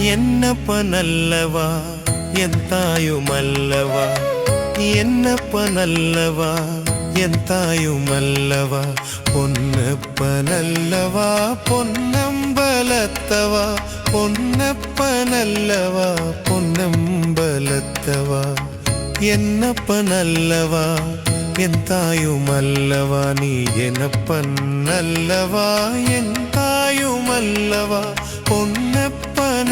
என்னப்பனல்லவா என் தாயுமல்லவா என்னப்பனல்லவா என் தாயுமல்லவா பொன்னப்பனல்லவா பொன்னம்பலத்தவா? பொன்னப்பனல்லவா பொன்னம்பலத்தவா? என்னப்பனல்லவா என் தாயுமல்லவா நீ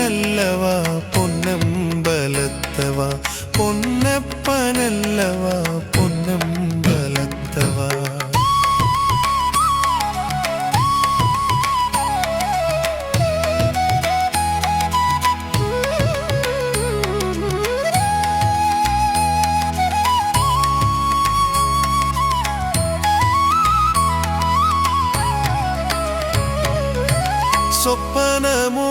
எனப்பன்னல்லவா என் தாயுமல்லவா பொன்னப்பனல்லவா பொன்னம்பலத்தவா பொன்னப்பனல்லவா பொன்னம்பலத்தவா சொப்பனமோ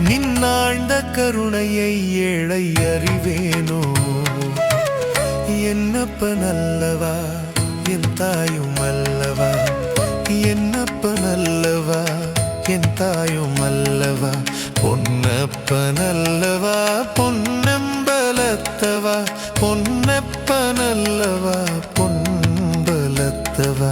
நின்னாழ்ந்த கருணையை ஏழை அறிவேனோ? என்னப்பன் அல்லவா என் தாயும் அல்லவா? என்னப்பன் அல்லவா என் தாயும் அல்லவா? பொன்னப்பன் அல்லவா பொன்னம்பலத்தவா? பொன்னப்பன் அல்லவா பொன்பலத்தவா?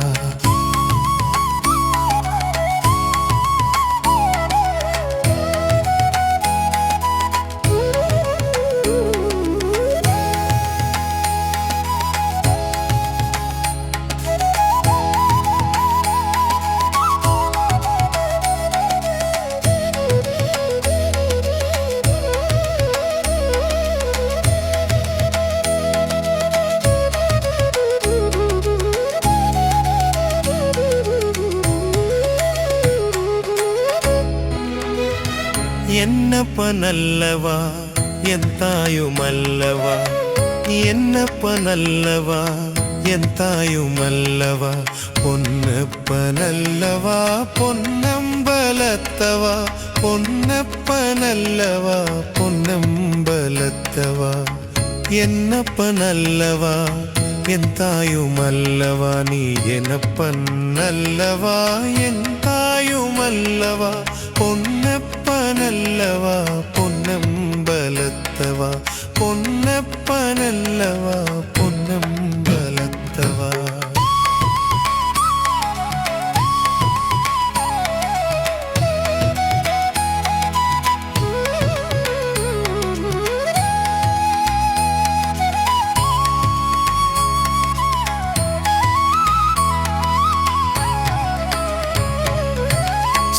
என்னப்பனல்லவா? என் தாயுமல்லவா? என்னப்பனல்லவா? என் தாயுமல்லவா? பொன்னப்பனல்லவா? பொன்னம்பலத்தவா? பொன்னப்பனல்லவா? பொன்னம்பலத்தவா? என்னப்பனல்லவா? என் தாயுமல்லவா?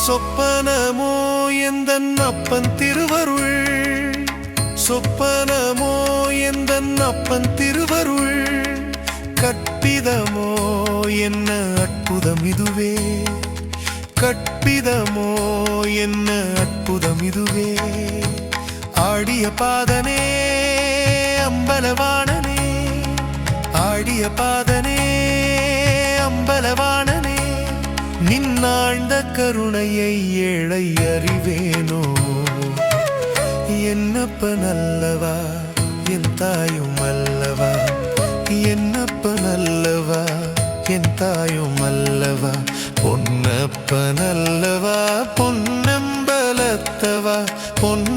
சொப்பனமோ எந்தன் அப்பன் திருவருள்? சொப்பனமோ எந்தன் அப்பன் திருவருள்? கற்பிதமோ என்ன அற்புதம் இதுவே? கற்பிதமோ என்ன அற்புதம் இதுவே? ஆடிய பாதனே அம்பலவாணனே ஆடிய பாத கருணையை ஏழை அறிவேனோ என்னப்ப நல்லவா? என் தாயும் அல்லவா? என்னப்ப நல்லவா? என் தாயும் அல்லவா? பொன்னப்ப நல்லவா? பொன்னம்பலத்தவா? பொன்னப்பன்